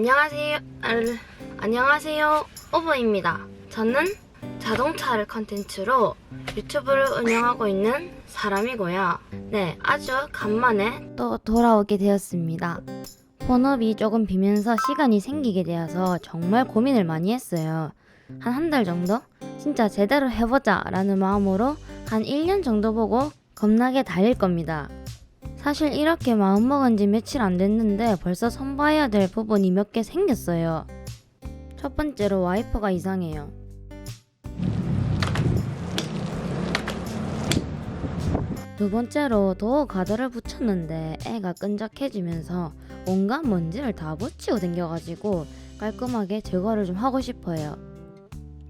안녕하세요. 알- 안녕하세요. 오버입니다. 저는 자동차를 컨텐츠로 유튜브를 운영하고 있는 사람이고요. 네, 아주 간만에 또 돌아오게 되었습니다. 본업이 조금 비면서 시간이 생기게 되어서 정말 고민을 많이 했어요. 한 한 달 정도? 진짜 제대로 해보자 라는 마음으로 한 1년 정도 보고 겁나게 달릴 겁니다. 사실 이렇게 마음먹은 지 며칠 안 됐는데 벌써 손봐야 될 부분이 몇 개 생겼어요. 첫 번째로 와이퍼가 이상해요. 두 번째로 도어 가드를 붙였는데 애가 끈적해지면서 온갖 먼지를 다 붙이고 댕겨가지고 깔끔하게 제거를 좀 하고 싶어요.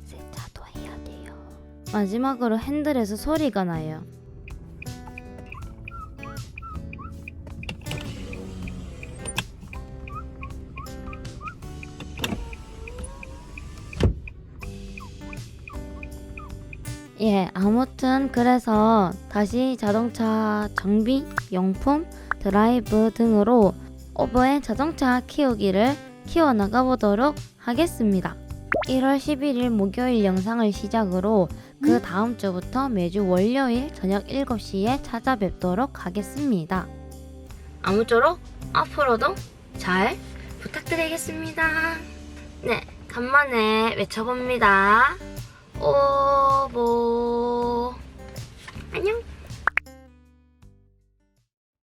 세차도 해야 돼요. 마지막으로 핸들에서 소리가 나요. 예, 아무튼 그래서 다시 자동차 정비, 용품, 드라이브 등으로 오버의 자동차 키우기를 키워나가 보도록 하겠습니다. 1월 11일 목요일 영상을 시작으로 그 다음 주부터 매주 월요일 저녁 7시에 찾아뵙도록 하겠습니다. 아무쪼록 앞으로도 잘 부탁드리겠습니다. 네, 간만에 외쳐봅니다. 오